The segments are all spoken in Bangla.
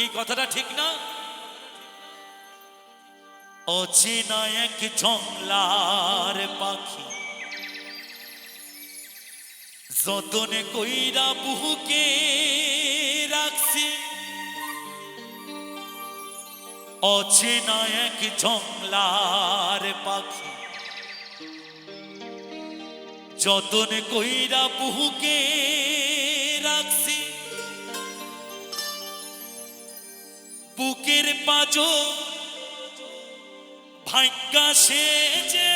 কি কথাটা ঠিক না? অচেনা এক জংলার পাখি। যতনে কইরা বুকে রাখছি। অচেনা এক জংলার পাখি। যতনে কইরা বুকে পাজো ভাগ্যা যে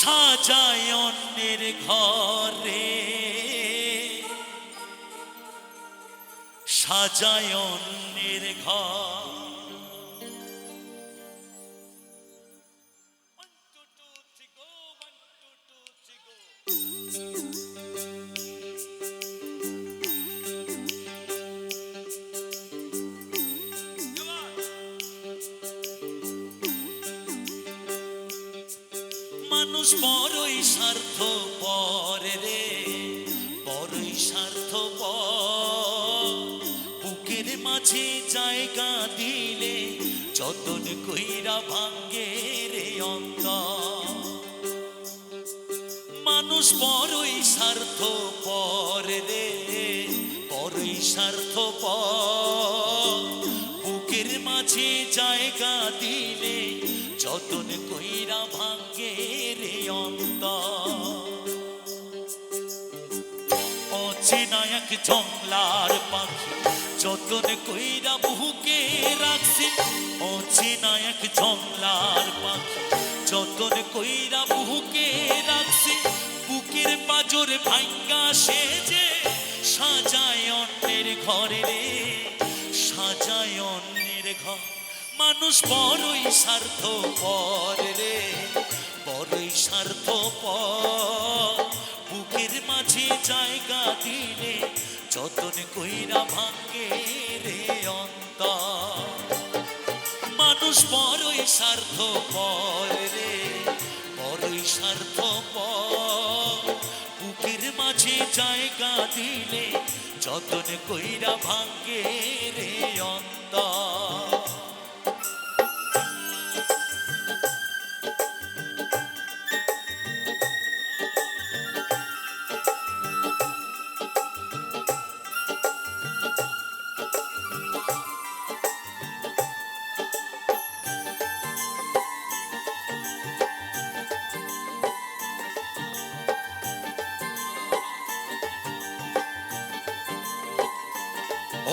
সাজায় অন্যের ঘরে। সাজায় অন্যের ঘর। মানুষ স্বার্থ পরে রে, বড়ই স্বার্থ বুকের মাঝে জায়গা দিলে যতন কইরা ভাঙ্গে রে অন্ত মানুষ বড়ই স্বার্থ পরে রে, বড়ই স্বার্থ বুকের মাঝে জায়গা দিলে এক জংলার পাখি। যতন কইরা বুকে রাখছি অচেনা এক জংলার পাখি। যতন কইরা বুকে রাখছি, বুকের পাজর ভাঙ্গা সেজে সাজায় অন্যের ঘরে রে, সাজায় অন্যের ঘর। মানুষ বড়ই স্বার্থ পর রে, বড়ই স্বার্থ মাঝে জায়গা দিলে যতন কইরা ভাঙ্গে রে অন্ত মানুষ বড়ই স্বার্থ পর রে, বড়ই স্বার্থ বুকের মাঝে জায়গা দিলে যতন কইরা ভাঙ্গে রে অন্ত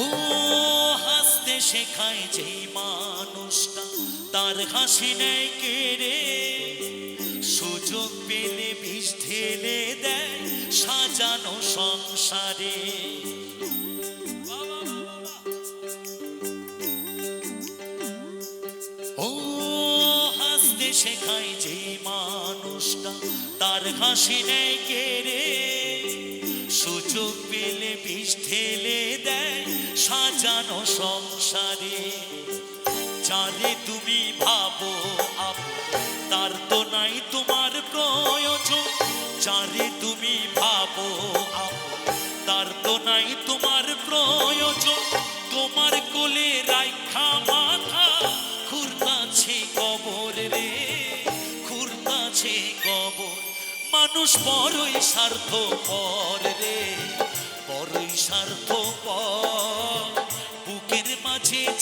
ও হাসতে শেখায় যে মানুষটা, তার হাসি নেয় কেড়ে সুযোগ পেলে বিষ ঢেলে দেয়, সাজানো সংসারে। ও হাসতে শেখায় যে মানুষটা, তার হাসি নেয় কেড়ে সুযোগ পেলে বিষ ঢেলে সাজানো সংসারে যারে তুমি ভাবো তার তো নাই তোমার প্রয়োজন। যারে তুমি ভাবো তার তো নাই তোমার প্রয়োজন। তোমার কোলে রাইখা মাথা খুরতাছে কবর রে খুরতাছে কবর। মানুষ বড়ই স্বার্থ পর রে, বড়ই স্বার্থ মাঝে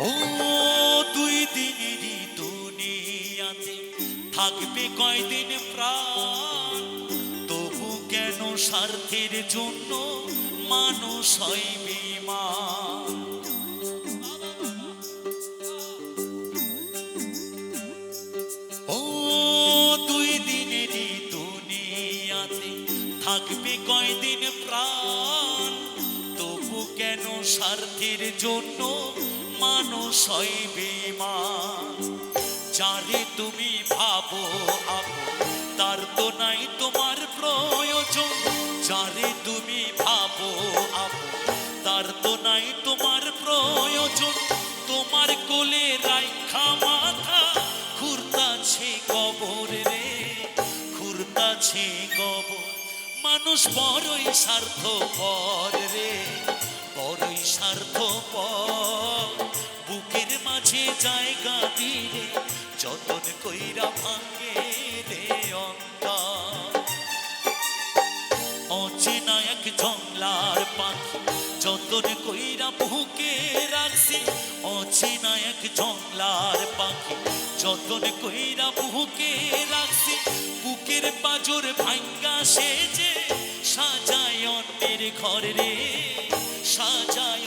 ও দুই দিনেরই দুনিয়াতে থাকবে কয়দিন প্রাণ? তবু কেন স্বার্থের জন্য মানুষ ও দুই দিনেরই দুনিয়াতে থাকবে কয়দিন প্রাণ? তবু কেন স্বার্থের জন্য মানুষ হয় বেঈমান। যারে তুমি ভাবো তার তো নাই তোমার প্রয়োজন। যারে তুমি ভাবো তার তো নাই তোমার প্রয়োজন। তোমার কোলে রাইখা মাথা খুরতাছে কবর রে খুরতাছে কবর। মানুষ বড়ই স্বার্থ পর রে, বড়ই স্বার্থ মাঝে জায়গা যতন কইরা রে এক জংলার পাখি যতন কইরা বুকে রাখছি। এক জংলার পাখি যতন কইরা রাখছি। বুকের পাজর ভাঙ্গা সেজে সাজায় অন্যের ঘর রে, সাজায়